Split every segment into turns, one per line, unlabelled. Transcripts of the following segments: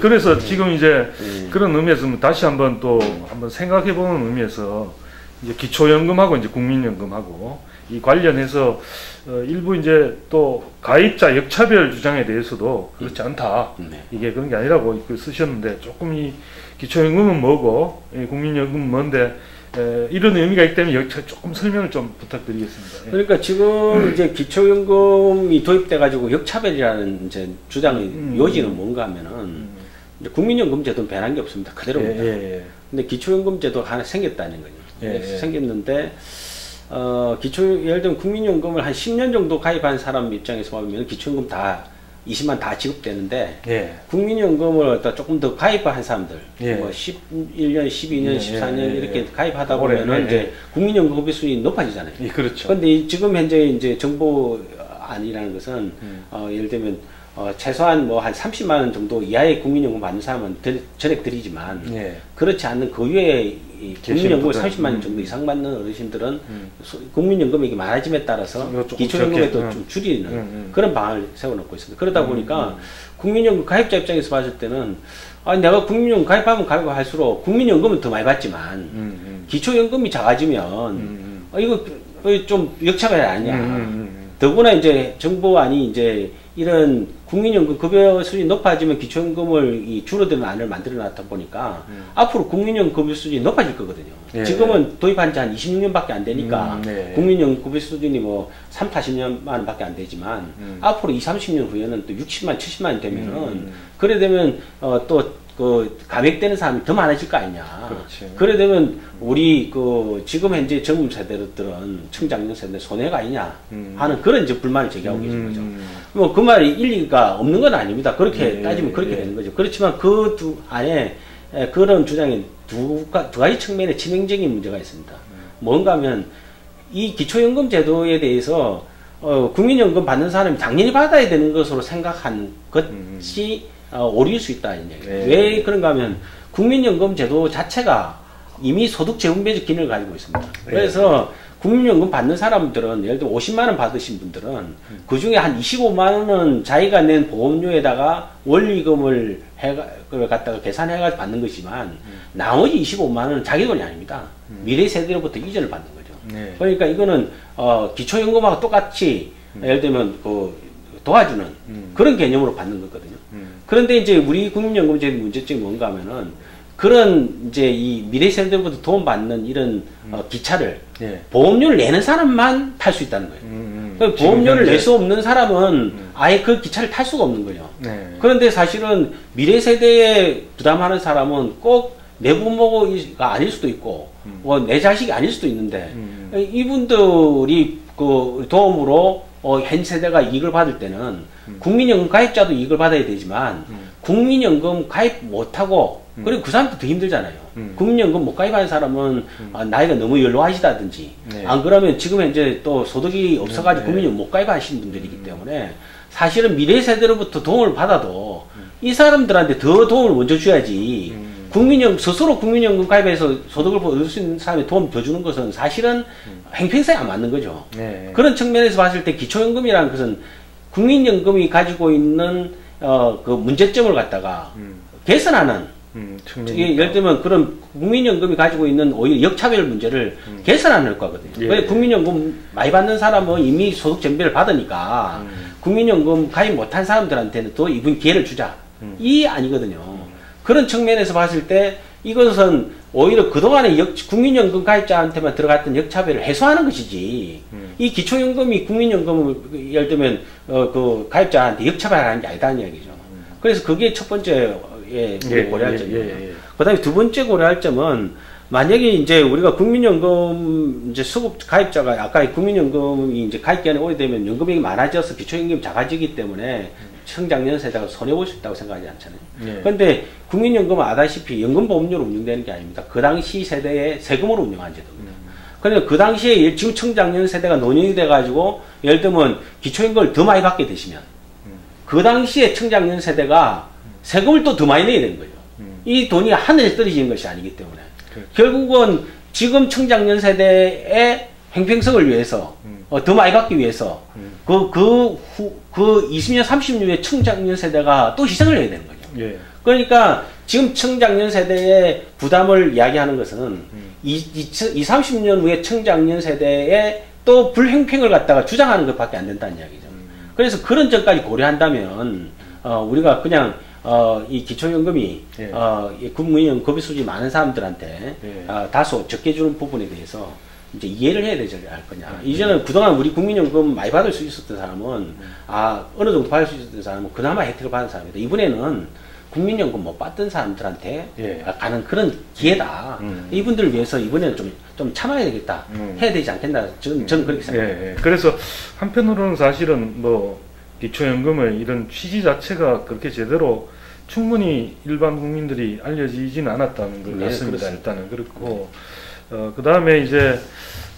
그래서 지금 이제
음.
그런 의미에서 다시 한번 또 한번 생각해 보는 의미에서 이제 기초연금하고 이제 국민연금하고 이 관련해서 어, 일부 이제 또 가입자 역차별 주장에 대해서도 그렇지 않다.
네.
이게 그런 게 아니라고 그 쓰셨는데 조금 이 기초연금은 뭐고 이 국민연금은 뭔데 에, 이런 의미가 있기 때문에 여기 조금 설명을 좀 부탁드리겠습니다. 예.
그러니까 지금 이제 기초연금이 도입돼 가지고 역차별이라는 이제 주장의
음.
요지는 뭔가 하면은
음.
이제 국민연금 제도는 변한 게 없습니다.
예,
그대로입니다.
예, 예.
근데 기초연금 제도가 하나 생겼다는 거죠.
예,
네,
예.
생겼는데 어, 기초 예를 들면 국민연금을 한 10년 정도 가입한 사람 입장에서 보면 기초연금 다 20만 다 지급되는데
예.
국민연금을 갖다 조금 더 가입한 사람들,
예.
뭐 11년, 12년,
예,
14년
예, 예,
이렇게
예.
가입하다 보면은
예,
이제
예.
국민연금 급여 수준이 높아지잖아요.
예, 그렇죠.
그런데 이- 지금 현재 이제 정보 안이라는 것은
음.
어, 예를 들면 어, 최소한 뭐 한 30만 원 정도 이하의 국민연금 받는 사람은 드- 전액 드리지만
예.
그렇지 않는 그 외에
계신
30만 원
분들.
정도 이상 받는 어르신들은
음.
소- 국민연금액이 많아짐에 따라서
이거 조금
기초연금에도
적게,
좀 줄이는
음, 음.
그런 방안을 세워놓고 있습니다. 그러다
음,
보니까 국민연금 가입자 입장에서 봤을 때는 아, 내가 국민연금 가입하면 가입할수록 국민연금은 더 많이 받지만
음, 음.
기초연금이 작아지면
음, 음.
아, 이거 그- 좀 역차별 아니냐.
음, 음, 음.
더구나 이제 정부안이 이제 이런 국민연금 급여 수준이 높아지면 기초연금을 이 줄어드는 안을 만들어 놨다 보니까
음.
앞으로 국민연금 급여 수준이 높아질 거거든요.
예.
지금은 도입한 지 한 26년밖에 안 되니까
음, 네.
국민연금 급여 수준이 뭐 3, 40년만 밖에 안 되지만
음.
앞으로 2, 30년 후에는 또 60만, 70만 원 되면은
음.
그래 되면 어, 또 그 감액되는 사람이 더 많아질 거 아니냐.
그렇지.
그래 되면 우리 그 지금 현재 젊은 세대들은 청장년 세대 손해가 아니냐
음.
하는 그런 이제 불만을 제기하고 계신
음.
거죠. 뭐 그 말이 일리가 없는 건 아닙니다. 그렇게
예,
따지면 그렇게
예.
되는 거죠. 그렇지만 그 두 안에 에, 그런 주장에 두, 가, 두 가지 측면의 치명적인 문제가 있습니다. 뭔가 하면 이 기초연금 제도에 대해서 어, 국민연금 받는 사람이 당연히 받아야 되는 것으로 생각한 것이 어, 오류일 수 있다. 이 얘기예요.
예.
왜 그런가 하면 국민연금 제도 자체가 이미 소득 재분배적 기능을 가지고 있습니다.
예.
그래서 국민연금 받는 사람들은 예를 들어 50만 원 받으신 분들은 그 중에 한 25만 원은 자기가 낸 보험료에다가 원리금을 해가 그걸 갖다가 계산해가지고 받는 것이지만 나머지 25만 원은 자기 돈이 아닙니다. 미래 세대로부터 이전을 받는 거죠.
네.
그러니까 이거는 어, 기초연금하고 똑같이 예를 들면 그 도와주는
음.
그런 개념으로 받는 거거든요.
음.
그런데 이제 우리 국민연금제 문제점이 뭔가 하면은 그런 이제 이 미래 세대로부터 도움받는 이런 어, 기차를
예.
보험료를 내는 사람만 탈 수 있다는 거예요.
음, 음.
그
지금
보험료를 낼 수 없는 사람은 아예 그 기차를 탈 수가 없는 거죠.
네.
그런데 사실은 미래 세대에 부담하는 사람은 꼭 내 부모가 아닐 수도 있고, 뭐 내 자식이 아닐 수도 있는데,
음.
이분들이 그 도움으로 어, 현 세대가 이익을 받을 때는 국민연금 가입자도 이익을 받아야 되지만, 국민연금 가입 못하고, 그리고 그 사람도 더 힘들잖아요.
음.
국민연금 못 가입하는 사람은 아, 나이가 너무 연로하시다든지,
네.
안 그러면 지금 현재 또 소득이 없어가지고
네.
국민연금 못 가입하시는 분들이기 때문에, 사실은 미래 세대로부터 도움을 받아도 이 사람들한테 더 도움을 먼저 줘야지
음.
국민연금 스스로 국민연금 가입해서 소득을 얻을 수 있는 사람이 도움 더 주는 것은 사실은 행편성에 안 맞는 거죠.
네.
그런 측면에서 봤을 때 기초연금이라는 것은 국민연금이 가지고 있는 어, 그 문제점을 갖다가
음.
개선하는
음,
이게 예를 들면 그런 국민연금이 가지고 있는 오히려 역차별 문제를 개선하는 효과거든요.
예.
왜 국민연금 많이 받는 사람은 이미 소득 전배를 받으니까
음.
국민연금 가입 못한 사람들한테는 또 이분 기회를 주자.
음.
이 아니거든요. 그런 측면에서 봤을 때 이것은 오히려 그동안에 역, 국민연금 가입자한테만 들어갔던 역차별을 해소하는 것이지
음.
이 기초연금이 국민연금을 예를 들면 어, 그 가입자한테 역차별하는 게 아니다는 얘기죠. 그래서 그게 첫 번째 예,
예,
고려할
예,
점이에요.
예, 예.
그다음에 두 번째 고려할 점은 만약에 이제 우리가 국민연금 이제 수급 가입자가 아까 국민연금이 이제 가입 기간이 오래되면 연금액이 많아져서 기초연금이 작아지기 때문에 청장년 세대가 손해 볼 수 있다고 생각하지 않잖아요.
예.
그런데 국민연금은 아다시피 연금보험료로 운영되는 게 아닙니다. 그 당시 세대의 세금으로 운영한 제도입니다. 그런데 그 당시에 지금 청장년 세대가 논의이 돼가지고 예를 들면 기초연금을 더 많이 받게 되시면 그 당시에 청장년 세대가 세금을 또 더 많이 내야 되는 거예요.
음.
이 돈이 하늘에 떨어지는 것이 아니기 때문에
그렇죠.
결국은 지금 청장년 세대의 행평성을 위해서
음.
어, 더 많이 받기 위해서
음.
그, 그, 후, 그 20년, 30년의 청장년 세대가 또 희생을 해야 되는 거죠.
예.
그러니까 지금 청장년 세대의 부담을 이야기하는 것은
음.
이, 이, 이 30년 후에 청장년 세대의 또 불행평을 갖다가 주장하는 것밖에 안 된다는 이야기죠.
음.
그래서 그런 점까지 고려한다면 어, 우리가 그냥 어, 이 기초연금이
예.
어, 이 국민연 급여 수준이 많은 사람들한테
예.
어, 다소 적게 주는 부분에 대해서 이제 이해를 해야 되지 않을 거냐.
음.
이제는 그동안 우리 국민연금 많이 받을 수 있었던 사람은 아 어느 정도 받을 수 있었던 사람은 그나마 혜택을 받은 사람이다. 이번에는 국민연금 못 받던 사람들한테
예.
가는 그런 기회다.
음.
이분들을 위해서 이번에는 좀, 좀 참아야 되겠다.
음.
해야 되지 않겠나. 저는, 저는 그렇게
예,
생각합니다.
예. 그래서 한편으로는 사실은 뭐 기초연금의 이런 취지 자체가 그렇게 제대로 충분히 일반 국민들이 알려지지는 않았다는 것
네,
같습니다. 일단은 그렇고 어, 그 다음에 이제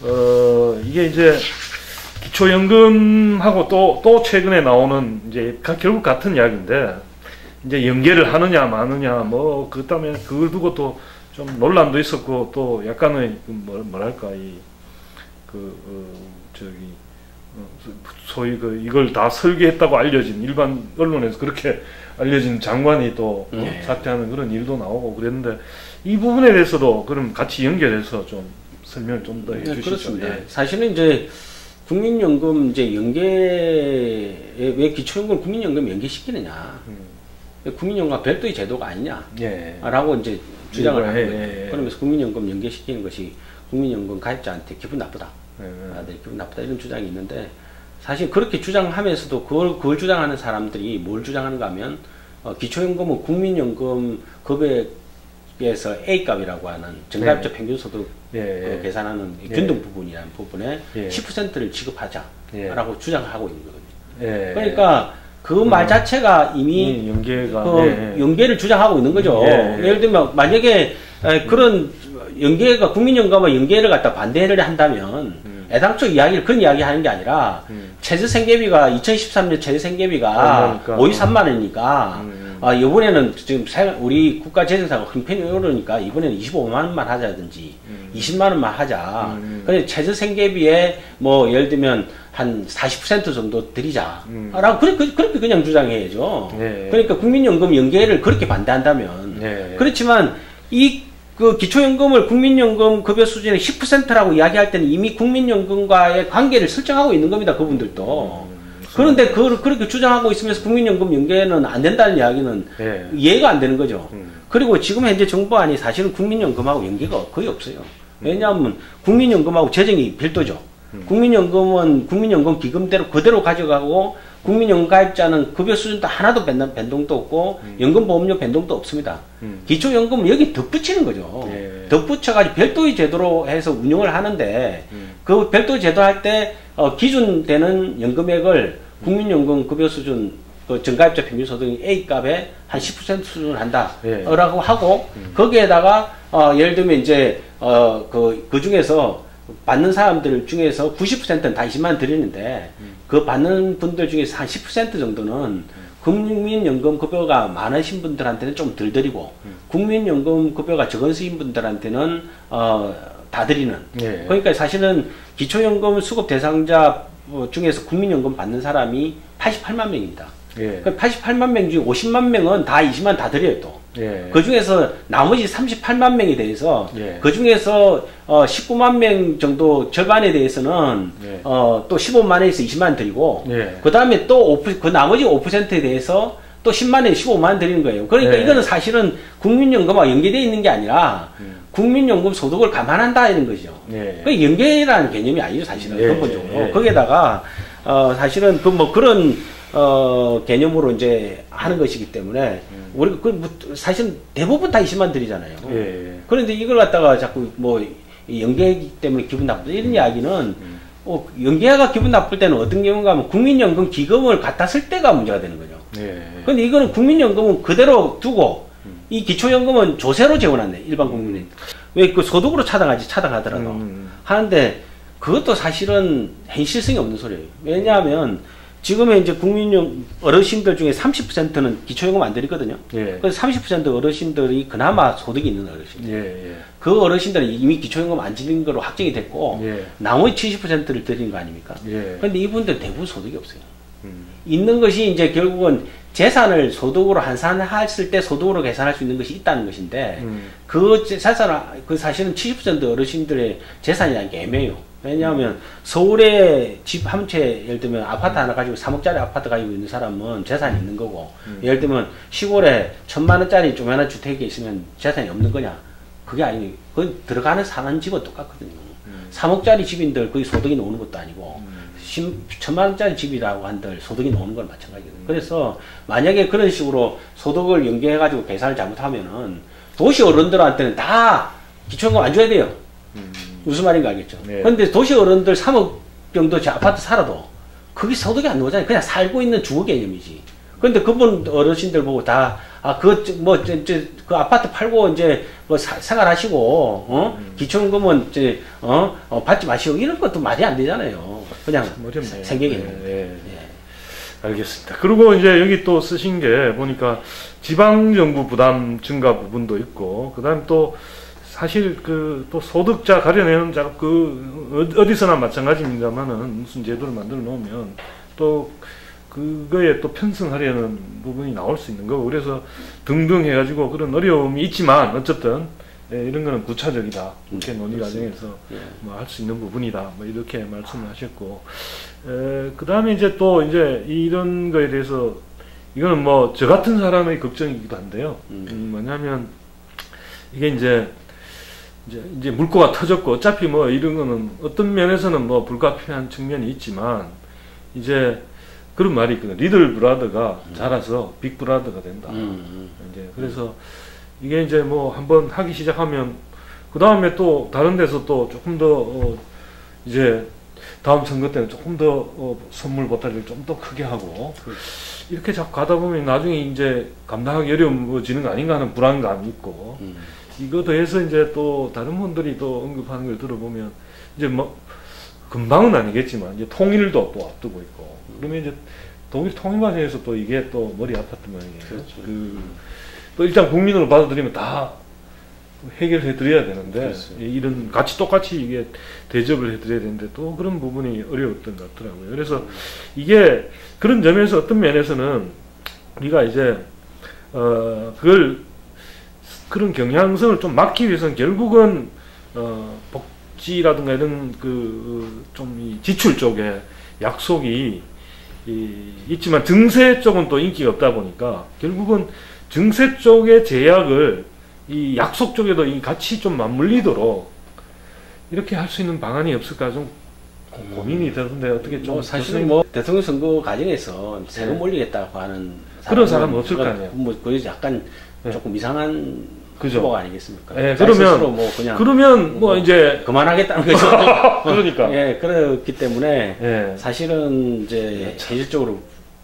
어, 이게 이제 기초연금하고 또 또 최근에 나오는 이제 가- 결국 같은 이야기인데 이제 연계를 하느냐 마느냐 뭐 그 다음에 그걸 두고 또 좀 논란도 있었고 또 약간의 그 뭐, 뭐랄까 이 그 어, 저기 어, 소위 그 이걸 다 설계했다고 알려진 일반 언론에서 그렇게 알려진 장관이 또
네.
사퇴하는 그런 일도 나오고 그랬는데 이 부분에 대해서도 그럼 같이 연결해서 좀 설명을 좀더
네,
해주시죠.
그렇습니다.
예.
사실은 이제 국민연금 이제 연계에 왜 기초연금 국민연금 연계시키느냐.
음.
국민연금과 별도의 제도가 아니냐.
예.
라고 이제 주장을
예,
하는
예,
거죠.
예, 예.
그러면서 국민연금 연계시키는 것이 국민연금 가입자한테 기분 나쁘다.
예.
아들 기분 나쁘다 이런 주장이 있는데 사실 그렇게 주장하면서도 그걸 그걸 주장하는 사람들이 뭘 주장하는가 하면 어, 기초연금은 국민연금 급여에서 A 값이라고 하는 정가입자 평균소득
예,
그
예.
계산하는 이
예.
균등 부분이라는 부분에
예.
10%를 지급하자라고
예.
주장을 하고 있는 거거든요.
예.
그러니까 그말
음.
자체가 이미
이 연계가
그
예, 예.
연계를 주장하고 있는 거죠.
예, 예.
예를 들면 만약에 에, 그런 연계가 국민연금과 연계를 갖다 반대를 한다면
음.
애당초 이야기를 그런 이야기 하는 게 아니라
음.
최저 생계비가 2013년 최저 생계비가
얼마니까?
53만 원이니까
음.
아, 이번에는 지금 생- 우리 국가 재정사가 형편이 어려우니까 이번에는 25만 원만 하자든지
음.
20만 원만 하자.
음.
근데 최저 생계비에 뭐 예를 들면 한 40% 정도 드리자.
음.
라고 그렇게, 그렇게 그냥 주장해야죠.
예.
그러니까 국민연금 연계를 그렇게 반대한다면
예.
그렇지만 이 그 기초연금을 국민연금 급여 수준의 10%라고 이야기할 때는 이미 국민연금과의 관계를 설정하고 있는 겁니다. 그분들도.
음,
그런데 그걸 그렇게 주장하고 있으면서 국민연금 연계는 안 된다는 이야기는
예.
이해가 안 되는 거죠.
음.
그리고 지금 현재 정부안이 사실은 국민연금하고 연계가 거의 없어요. 왜냐하면 국민연금하고 재정이 별도죠.
음.
국민연금은 국민연금 기금대로 그대로 가져가고 국민연금 가입자는 급여 수준도 하나도 변동, 변동도 없고 연금보험료 변동도 없습니다.
음.
기초연금은 여기 덧붙이는 거죠.
예.
덧붙여가지고 별도의 제도로 해서 운영을 하는데
음.
그 별도 제도 할 때 어, 기준되는 연금액을 국민연금 급여 수준 그 정가입자 평균소득 A 값에 한 10% 수준을
예.
한다라고 하고 거기에다가 어, 예를 들면 이제 어 그 그 중에서 받는 사람들 중에서 90%는 다 20만 원 드리는데 그 받는 분들 중에서 한 10% 정도는 국민연금 급여가 많으신 분들한테는 좀 덜 드리고 국민연금 급여가 적으신 분들한테는 어, 다 드리는
예.
그러니까 사실은 기초연금 수급 대상자 어, 중에서 국민연금 받는 사람이 88만 명입니다.
예.
그 88만 명 중에 50만 명은 다 20만 다 드려요 또.
예.
그 중에서 나머지 38만 명에 대해서
예.
그 중에서 어 19만 명 정도 절반에 대해서는
예.
어또 15만원에서 20만 드리고
예.
그 다음에 또 5%, 그 나머지 5%에 대해서 또 10만원에 15만원 드리는 거예요. 그러니까
예.
이거는 사실은 국민연금과 연계되어 있는 게 아니라
음.
국민연금 소득을 감안한다 이런 거죠.
예.
그 연계라는 개념이 아니죠, 사실은
예,
근본적으로.
예.
거기에다가 어 사실은 그 뭐 그런 어 개념으로 이제 하는 것이기 때문에 우리가 그 뭐, 사실 대부분 다 20만 드리잖아요.
음. 예.
그런데 이걸 갖다가 자꾸 뭐 연계이기 때문에 기분 나쁘다
음.
이런 이야기는 어, 연계가 기분 나쁠 때는 어떤 경우가 하면 국민연금 기금을 갖다 쓸 때가 문제가 되는 거죠.
예.
근데 이거는 국민연금은 그대로 두고 이 기초연금은 조세로 재원한대 일반 국민이 왜 그 소득으로 차등하지 차등하더라도
음.
하는데 그것도 사실은 현실성이 없는 소리예요. 왜냐하면 지금의 이제 국민연 어르신들 중에 30%는 기초연금 안 드리거든요.
예.
그래서 30% 어르신들이 그나마 소득이 있는 어르신.
예. 예.
그 어르신들은 이미 기초연금 안 드리는 걸로 확정이 됐고
예.
나머지 70%를 드리는 거 아닙니까?
예.
근데 이분들 대부분 소득이 없어요.
음.
있는 것이 이제 결국은 재산을 소득으로 환산했을 때 소득으로 계산할 수 있는 것이 있다는 것인데
음.
그 재산을 그 사실은 70% 어르신들의 재산이라는 게 애매해요. 왜냐하면 서울에 집 한 채 예를 들면 아파트 하나 가지고 3억짜리 아파트 가지고 있는 사람은 재산이 있는 거고 예를 들면 시골에 천만 원짜리 조그마한 주택이 있으면 재산이 없는 거냐? 그게 아니에요. 그건 들어가는 사는 집은 똑같거든요. 3억짜리 집인들 거기 소득이 나오는 것도 아니고 십- 천만 원짜리 집이라고 한들 소득이 나오는 건 마찬가지거든요. 그래서 만약에 그런 식으로 소득을 연계해 가지고 계산을 잘못하면은 도시 어른들한테는 다 기초연금 안 줘야 돼요. 무슨 말인가 알겠죠?
네.
근데 도시 어른들 3억 정도 제 아파트 살아도 그게 소득이 안 나오잖아요. 그냥 살고 있는 주거 개념이지. 근데 그분 어르신들 보고 다, 아, 그, 뭐, 이제, 이제 그 아파트 팔고 이제 뭐 사- 생활하시고, 어? 기초연금은 이제, 어? 어, 받지 마시고 이런 것도 말이 안 되잖아요. 그냥. 생계개
예, 예.
예.
알겠습니다. 그리고 이제 여기 또 쓰신 게 보니까 지방정부 부담 증가 부분도 있고, 그 다음 또 사실 그 또 소득자 가려내는 작업 그 어- 어디서나 마찬가지입니다만은 무슨 제도를 만들어 놓으면 또 그거에 또 편승하려는 부분이 나올 수 있는 거고 그래서 등등 해가지고 그런 어려움이 있지만 어쨌든 예, 이런 거는 구차적이다. 이렇게 논의 과정에서
예.
뭐할 수 있는 부분이다. 뭐 이렇게 말씀을 하셨고. 그 다음에 이제 또 이제 이런 거에 대해서 이거는 뭐 저 같은 사람의 걱정이기도 한데요.
음.
음, 뭐냐면 이게 이제 이제, 이제 물꼬가 터졌고 어차피 뭐 이런 거는 어떤 면에서는 뭐 불가피한 측면이 있지만 이제 그런 말이 있거든요. 리들 브라더가 자라서 빅 브라더가 된다.
음,
이제 그래서 이게 이제 뭐 한번 하기 시작하면 그 다음에 또 다른 데서 또 조금 더 어, 이제 다음 선거 때는 조금 더 어, 선물 보따리를 좀 더 크게 하고 이렇게 자꾸 가다 보면 나중에 이제 감당하기 어려워지는 거 아닌가 하는 불안감이 있고
음.
이거 더해서 이제 또 다른 분들이 또 언급하는 걸 들어보면 이제 뭐 금방은 아니겠지만 이제 통일도 또 앞두고 있고 그러면 이제 독일 통일 과정에서 또 이게 또 머리 아팠단 말이에요.
그렇죠.
그, 또 일단 국민으로 받아들이면 다 해결해 드려야 되는데
그렇죠.
이런 같이 똑같이 이게 대접을 해 드려야 되는데 또 그런 부분이 어려웠던 것 같더라고요. 그래서 이게 그런 점에서 어떤 면에서는 우리가 이제 어 그걸 그런 경향성을 좀 막기 위해서는 결국은 어 복지라든가 이런 그좀이 지출 쪽에 약속이 이, 있지만 증세 쪽은 또 인기가 없다 보니까 결국은 증세 쪽의 제약을 이 약속 쪽에도 이 같이 좀 맞물리도록 이렇게 할 수 있는 방안이 없을까 좀 고- 고민이 되던데 어떻게 좀
뭐 사실은 뭐 대통령 선거 과정에서 세금
네.
올리겠다고 하는
그런 사람은 없을 거 아니에요.
뭐 그게 약간
네.
조금 이상한
그죠.
후보가 아니겠습니까?
네,
자기
그러면-
스스로 뭐 그냥
그러면 뭐
뭐
이제
그만하겠다는 거죠.
그러니까
예, 그렇기 때문에
예
사실은 이제 현실적으로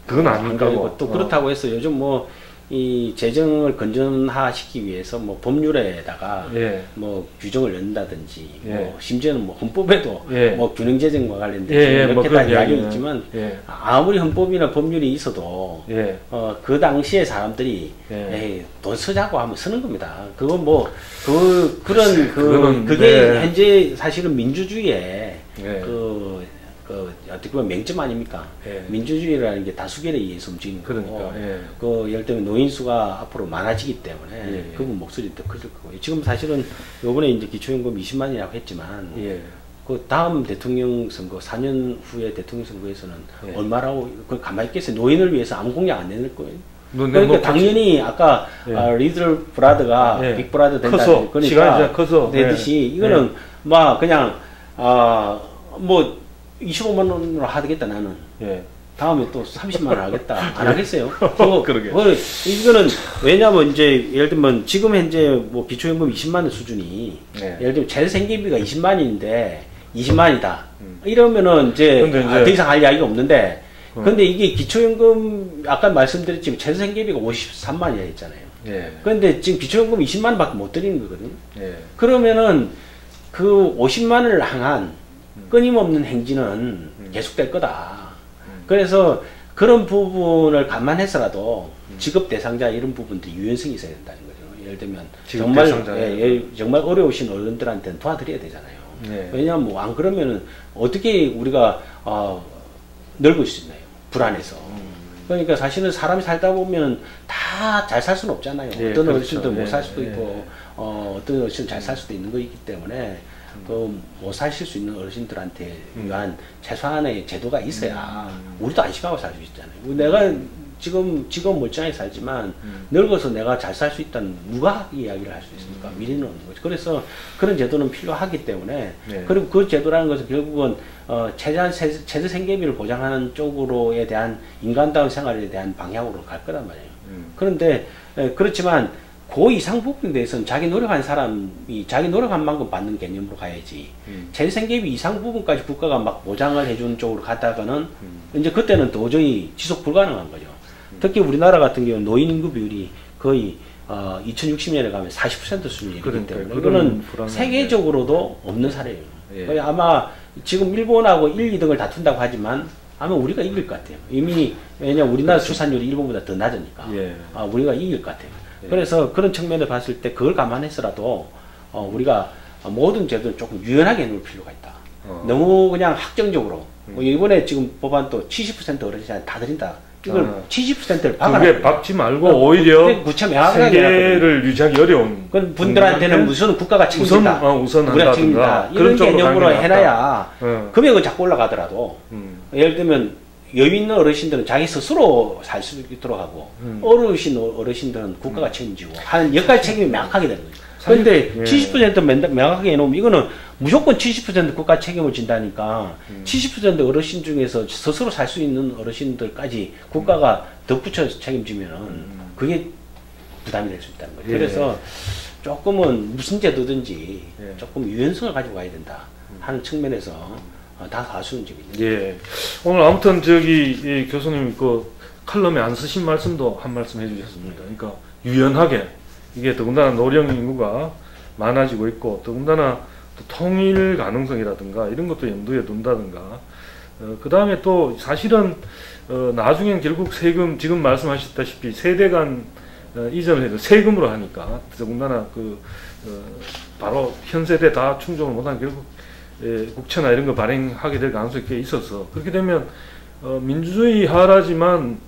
그건
안
아닌가
그리고 고또 그렇다고 해서 요즘 뭐 이 재정을 건전화시키기 위해서 뭐 법률에다가
예.
뭐 규정을 넣는다든지
예.
뭐 심지어는 뭐 헌법에도
예.
뭐 균형 재정과 관련된
예, 예,
몇뭐개
그런
다 이야기
이야기는.
있지만
예.
아무리 헌법이나 법률이 있어도
예.
어, 그 당시에 사람들이
예.
에이, 돈 쓰자고 하면 쓰는 겁니다. 그건 뭐, 그, 그런, 그,
그거는,
그게
네.
현재 사실은 민주주의의
예.
그, 그, 어떻게 보면 맹점 아닙니까?
예.
민주주의라는 게 다수결에 의해서 움직이는 거고.
그러니까 예.
그, 예를 들면 노인 수가 앞으로 많아지기 때문에
예, 예.
그분 목소리도 더 커질 거고. 지금 사실은 요번에 이제 기초연금 20만이라고 했지만
예.
그 다음 대통령 선거, 4년 후에 대통령 선거에서는
예.
얼마라고, 그 가만히 있겠어요. 노인을 위해서 아무 공약 안 내놓을 거예요.
뭐,
그러니까
뭐,
당연히 아까
예.
아, 리들 브라더가
예.
빅 브라더 된다.
커서,
그러니까
시간이 커서,
되듯이
예.
이거는 막 그냥 아뭐 25만 원으로 하겠다 나는.
예.
다음에 또 30만 원 하겠다. 안 하겠어요? 그거,
그러게.
그거 이거는 왜냐면 이제 예를 들면 지금 현재 뭐 기초연금 20만 원 수준이
예.
예를 들면 재생 생계비가 20만인데 20만이다.
음.
이러면은 이제,
이제-
아, 더 이상 할 이야기가 없는데
어.
근데 이게 기초연금 아까 말씀드렸지만 재생 생계비가 53만이라 했잖아요.
예.
그런데 지금 기초연금 20만 원밖에 못 드리는 거거든요.
예.
그러면은 그 50만 원을 향한 끊임없는 행진은 계속될 거다. 그래서 그런 부분을 감안해서라도 직업 대상자 이런 부분들이 유연성이 있어야 된다는 거죠. 예를 들면 정말. 예, 예, 정말 어려우신 어른들한테는 도와드려야 되잖아요.
예.
왜냐하면 뭐 안 그러면은 어떻게 우리가 어, 넓을 수 있나요? 불안해서. 그러니까 사실은 사람이 살다 보면 다 잘 살 수는 없잖아요.
예,
어떤
그렇죠.
어르신들 못살
예,
수도
예.
있고 어, 어떤 어르신은 잘살 수도 있는 거이기 때문에 그못 사실 수 있는 어르신들한테 위한 최소한의 제도가 있어야 우리도 안심하고 살 수 있잖아요. 내가 지금 지금 멀쩡하게 살지만 늙어서 내가 잘 살 수 있다는 누가 이야기를 할 수 있습니까? 미래는 없는 거죠. 그래서 그런 제도는 필요하기 때문에
네.
그리고 그 제도라는 것은 결국은 어, 최대한 세- 최저 생계비를 보장하는 쪽으로에 대한 인간다운 생활에 대한 방향으로 갈 거란 말이에요.
음.
그런데 에, 그렇지만 그 이상 부분에 대해서는 자기 노력한 사람이 자기 노력한 만큼 받는 개념으로 가야지.
음.
최저 생계비 이상 부분까지 국가가 막 보장을 해주는 쪽으로 가다가는
음.
이제 그때는 도저히 지속 불가능한 거죠. 특히 우리나라 같은 경우는 노인 인구 비율이 거의 어, 2060년에 가면 40% 수준이기
그러니까요.
때문에 이거는
불안한
세계적으로도 없는 사례예요.
예.
거의 아마 지금 일본하고 1, 2등을 다툰다고 하지만 아마 우리가 이길 것 같아요. 이미 왜냐 우리나라 출산율이 일본보다 더 낮으니까.
예.
아, 우리가 이길 것 같아요.
예.
그래서 그런 측면을 봤을 때 그걸 감안해서라도 어, 우리가 모든 제도를 조금 유연하게 놓을 필요가 있다.
어.
너무 그냥 확정적으로 뭐 이번에 지금 법안 또 70% 어르신한테 다 드린다. 이걸
아.
70%를 박아.
그게 박지 말고
어,
오히려 세계를 유지하기 어려운
그 분들한테는 무슨 국가가
우선
책임진다.
어, 우선
우리가.
그런
이런 개념으로 해놔야
어.
금액은 자꾸 올라가더라도
음.
예를 들면 여유 있는 어르신들은 자기 스스로 살 수 있도록 하고
음.
어르신 어르신들은 국가가 책임지고 하는 역할 책임이 명확하게 되는 거죠. 그런데
예.
70% 맨- 명확하게 해놓으면 이거는 무조건 70% 국가 책임을 진다니까
음.
70% 어르신 중에서 스스로 살 수 있는 어르신들까지 국가가 덧붙여 책임지면은 그게 부담이 될 수 있다는 거죠.
음. 예.
그래서 조금은 무슨 제도든지
예.
조금 유연성을 가지고 가야 된다 하는 측면에서 어, 다 아쉬운 점이 있는
예. 오늘 아무튼 저기 이 교수님 그 칼럼에 안 쓰신 말씀도 한 말씀 해주셨습니다. 그러니까 유연하게 이게 더군다나 노령 인구가 많아지고 있고 더군다나 또 통일 가능성이라든가 이런 것도 염두에 둔다든가 어, 그 다음에 또 사실은 어, 나중엔 결국 세금 지금 말씀하셨다시피 세대 간 어, 이전을 해도 세금으로 하니까 더군다나 그 어, 바로 현 세대 다 충족을 못한 결국 예, 국채나 이런 거 발행하게 될 가능성이 꽤 있어서 그렇게 되면 어, 민주주의 하라지만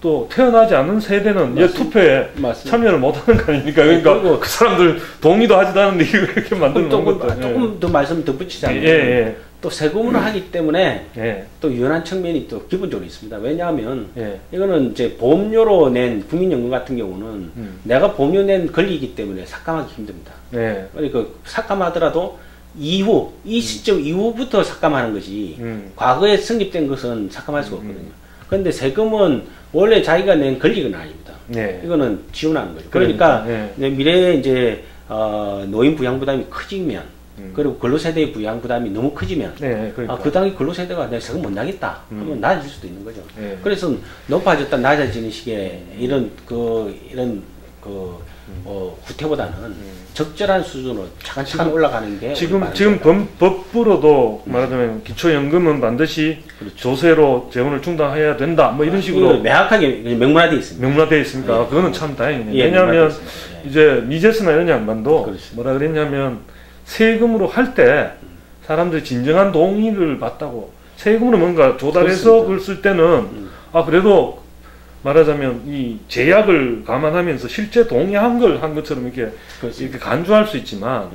또 태어나지 않은 세대는. 투표에
맞습니다.
참여를 못하는 거 아닙니까? 그러니까
그리고-
그 사람들 동의도 하지도 않는데 이거 이렇게 만드는
조금,
것도
조금 더 말씀
예.
덧붙이자면
예, 예,
또 세금으로 하기 때문에
예,
또 유연한 측면이 또 기본적으로 있습니다. 왜냐하면
예,
이거는 이제 보험료로 낸 국민연금 같은 경우는
음.
내가 보험료 낸 권리이기 때문에 삭감하기 힘듭니다.
예,
그러니까 삭감하더라도 이후 이 시점 이후부터 삭감하는 것이
음,
과거에 성립된 것은 삭감할 수가
음.
없거든요. 그런데 세금은 원래 자기가 낸 권리는 아닙니다.
예,
이거는 지원하는 거죠. 그러니까
그러니까, 예.
이제 미래에 이제 어, 노인 부양 부담이 커지면
음.
그리고 근로세대의 부양 부담이 너무 커지면
네, 그러니까.
아, 그 당시 근로세대가 내가 세금 못 나겠다 하면
음.
낮아질 수도 있는 거죠.
예.
그래서 높아졌다 낮아지는 식의 이런 그 이런 그 어, 구태보다는 적절한 수준으로 차근차근 올라가는 게
음. 지금 지금. 법, 법으로도 말하자면 기초연금은 반드시
그렇죠.
조세로 재원을 충당해야 된다. 뭐 이런
이거
식으로
명확하게 명문화되어 있습니다.
명문화되어 있으니까
예.
그거는 참 다행이네요.
예,
왜냐하면.
예.
이제 미제스나 이런 양반도
그렇죠.
뭐라 그랬냐면 세금으로 할 때 사람들이 진정한 동의를 받다고 세금으로 뭔가 조달해서. 그걸 쓸 때는
음.
아 그래도 말하자면 이 제약을 감안하면서 실제 동의한 걸 한 것처럼 이렇게
그렇습니다.
이렇게 간주할 수 있지만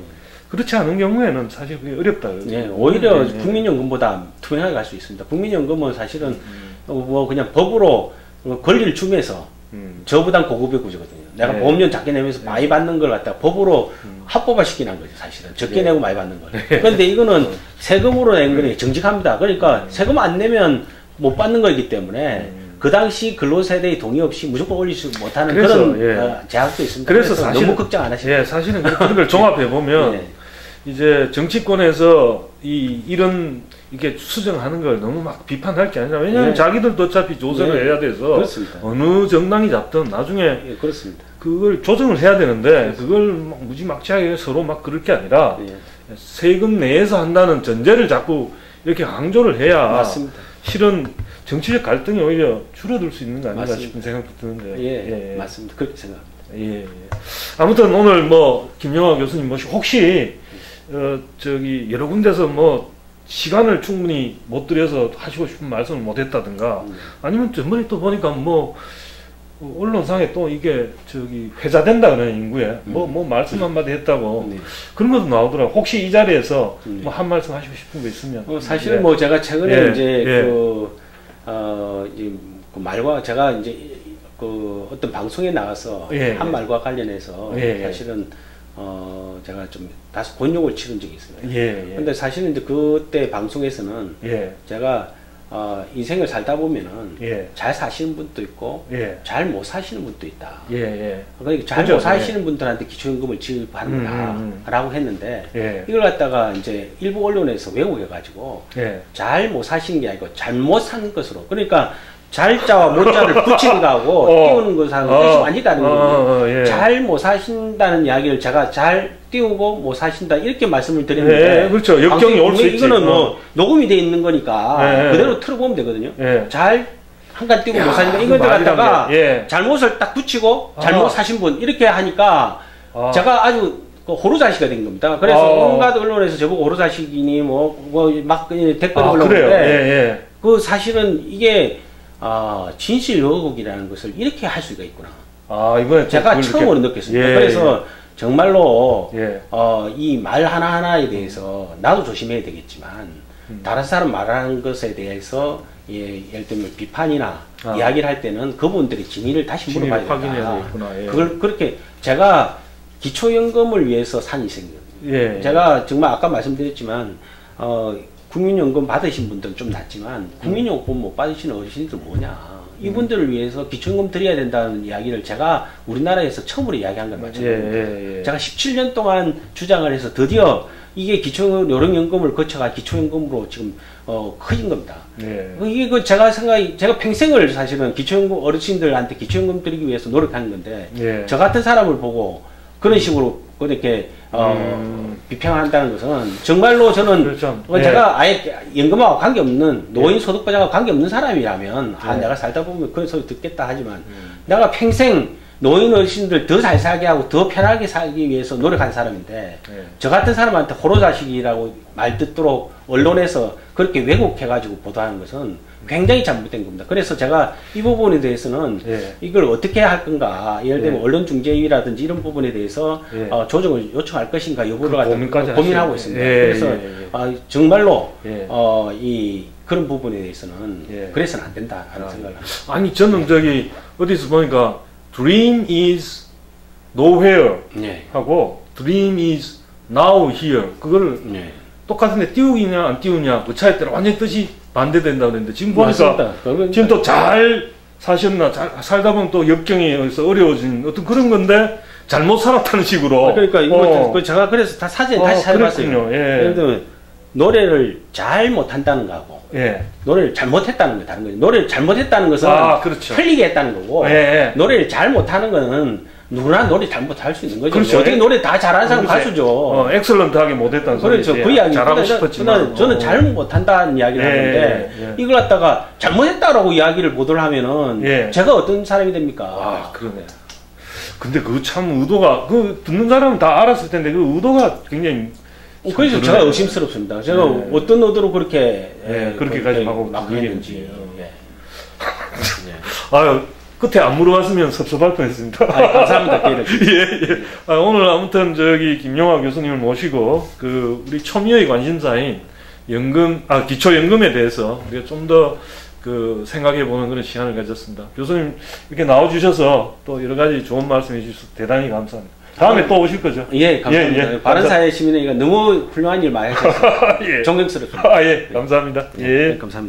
그렇지 않은 경우에는 사실 그게 어렵다.
예, 오히려
예, 예.
국민연금보다 투명하게 갈 수 있습니다. 국민연금은 사실은 어, 뭐 그냥 법으로 어, 권리를 주면서
음.
저보단 고급의 구조거든요. 내가
네.
보험료 작게 내면서 많이 받는 걸 갖다 법으로 합법화 시키는 거죠, 사실은. 적게 내고 많이 받는 걸. 그런데 이거는 세금으로 낸 거니 정직합니다. 그러니까 세금 안 내면 못 받는 거기 때문에 그 당시 근로세대의 동의 없이 무조건 올릴 수 못하는
그래서,
그런
예.
어, 제약도 있습니다.
그래서 사실은-
너무 걱정 안 하시면
예, 사실은 그런 걸 종합해 보면
예.
이제 정치권에서 이 이런 이게 수정하는 걸 너무 막 비판할 게 아니라 왜냐하면
예.
자기들도 어차피 조세를
예.
해야 돼서
그렇습니다.
어느 정당이 잡든 나중에
예, 그렇습니다.
그걸 조정을 해야 되는데 그걸 막 무지막지하게 서로 막 그럴 게 아니라
예.
세금 내에서 한다는 전제를 자꾸 이렇게 강조를 해야
맞습니다.
실은 정치적 갈등이 오히려 줄어들 수 있는 거 아닌가
맞습니다.
싶은 생각도 드는데
예, 맞습니다. 그렇게 생각합니다.
예, 예. 아무튼 오늘 뭐 김영하 교수님 모시고 혹시 어 저기 여러 군데서 뭐 시간을 충분히 못 들여서 하시고 싶은 말씀을 못 했다든가
음.
아니면 전번에 또 보니까 뭐 어, 언론상에 또 이게 저기 회자된다 그러는 인구에 뭐뭐 말씀 한마디 했다고
네.
그런 것도 나오더라고 혹시 이 자리에서
네.
뭐한 말씀 하시고 싶은 거 있으면
어, 사실은
네.
뭐 제가 최근에
예,
이제
예.
그, 어, 이그 말과 제가 이제 그 어떤 방송에 나가서
예,
한
예.
말과 관련해서
예, 예.
사실은 어, 제가 좀 다소 곤욕을 치른 적이 있습니다.
예, 예.
근데 사실은 이제 그때 방송에서는
예,
제가 어, 인생을 살다 보면은
예,
잘 사시는 분도 있고
예,
잘못 사시는 분도 있다.
예, 예,
그러니까 잘
그죠,
못 사시는 분들한테 기초연금을
음,
지급한다라고 했는데
예,
이걸 갖다가 이제 일부 언론에서 왜곡해 가지고
예.
잘못 사시는 게 아니고 잘못 산 것으로. 그러니까 잘자와 못자를 붙이는 거하고
어.
띄우는 것하고
어.
뜻이 완전히 다른
어,
거예요.
어, 어, 예.
잘못 사신다는 이야기를 제가 잘 띄우고 못 사신다 이렇게 말씀을 드렸는데
예, 그렇죠. 역경이
방송에
올수 있지.
이거는 뭐
어.
녹음이 돼 있는 거니까
예, 예.
그대로 틀어보면 되거든요.
예.
잘 한간 띄우고
야,
못 사신다
그
이걸 갖다가
게, 예.
잘못을 딱 붙이고 잘못
아.
사신 분 이렇게 하니까
아.
제가 아주 그 호루자시가 된 겁니다. 그래서
아.
온갖 언론에서 저보고 호루자식이니 뭐뭐막 댓글이
아,
올라오는데
그래요. 예, 예.
그 사실은 이게 아, 진실 요곡이라는 것을 이렇게 할 수가 있구나.
아, 이번에 또
제가 처음으로
이렇게-
느꼈습니다.
예,
그래서 정말로
예.
어, 이 말 하나하나에 대해서 나도 조심해야 되겠지만
음.
다른 사람 말하는 것에 대해서 예, 예를 들면 비판이나
아.
이야기를 할 때는 그분들의 진위를 다시 물어봐야
확인해야
된다.
되겠구나. 예.
그걸 그렇게 제가 기초연금을 위해서 산 인생이거든요.
예.
제가 정말 아까 말씀드렸지만 어, 국민연금 받으신 분들은 좀 낫지만 국민연금 못 받으시는 어르신들 뭐냐 이분들을 위해서 기초연금 드려야 된다는 이야기를 제가 우리나라에서 처음으로 이야기한 건
예,
맞잖아요.
예, 예.
제가 17년 동안 주장을 해서 드디어 이게 기초 요령연금을 거쳐가 기초연금으로 지금 어, 커진 겁니다.
예.
그 이게 그 제가 생각이 제가 평생을 사실은 기초연금 어르신들한테 기초연금 드리기 위해서 노력하는 건데
예.
저 같은 사람을 보고 그런 식으로 그렇게 어,
음.
비평한다는 것은 정말로 저는
그렇죠.
어,
예.
제가 아예 연금하고 관계없는 노인 소득보장하고 관계없는 사람이라면 아
예.
내가 살다 보면 그런 소리 듣겠다 하지만
음.
내가 평생 노인 어르신들 더 잘 살게 하고 더 편하게 살기 위해서 노력한 사람인데
예.
저 같은 사람한테 호로자식이라고 말 듣도록 언론에서 그렇게 왜곡해가지고 보도하는 것은 굉장히 잘못된 겁니다. 그래서 제가 이 부분에 대해서는
예.
이걸 어떻게 할 건가, 예를 들면
예.
언론중재위라든지 이런 부분에 대해서
예.
어, 조정을 요청할 것인가 여부를
그
갖다
고민까지
고민하고. 있습니다.
예,
그래서. 아, 정말로
예.
어, 이 그런 부분에 대해서는
예.
그래서는 안 된다라는
아,
생각을 합니다.
아니 저는 저기 어디서 보니까 dream is nowhere
네.
하고 dream is now here 그거를
네.
똑같은데 띄우기냐 안 띄우냐 그 차에 따라 완전 뜻이 반대된다 그랬는데 지금 보니까 지금 또 잘 사셨나 잘 살다 보면 또 의해서 어려워진 어떤 그런 건데 잘못 살았다는 식으로
아, 그러니까 이거
어.
그 제가 그래서 다 사진
어,
다시 찾아봤어요.
예.
예를 들면 노래를 잘 못한다는 거하고
예.
노래를 잘못했다는 거 다른 거죠. 노래를 잘못했다는 것은
아, 그렇죠.
틀리게 했다는 거고
예, 예.
노래를 잘 못하는 거는 누구나 노래 잘못할 수 있는 거죠.
그렇죠.
어떻게 노래 다 잘하는 사람
그렇지.
가수죠.
어, 엑설런트하게 못했다는
그렇죠. 그 이야기.
잘하고
그러나
싶었지만
저는,
어.
잘 못한다는 이야기를
예,
하는데
예.
이걸 갖다가 잘못했다라고 이야기를 보도를 하면은
예.
제가 어떤 사람이 됩니까?
아 그러네. 근데 그 참 의도가 그 듣는 사람은 다 알았을 텐데 그 의도가 굉장히
어, 그래서
참
제가. 의심스럽습니다. 제가
예.
어떤 의도로 그렇게
예, 그렇게까지 하고
막
그게
했는지. 예. 예.
아유 끝에 안 물어봤으면 섭섭할 뻔했습니다.
아, 감사합니다.
예, 예. 아, 오늘 아무튼 저기 김용화 교수님을 모시고 그 우리 초미의 관심사인 연금 아 기초 연금에 대해서 우리가 좀 더 그 생각해 보는 그런 시간을 가졌습니다. 교수님 이렇게 나와 주셔서 또 여러 가지 좋은 말씀 해 주셔서 대단히 감사합니다. 다음에 또 오실 거죠?
예, 감사합니다.
예, 예.
바른사회 시민회가 너무 훌륭한 일 많이 하셨습니다.
예.
존경스럽습니다.
아, 예. 감사합니다. 예.
네, 감사합니다.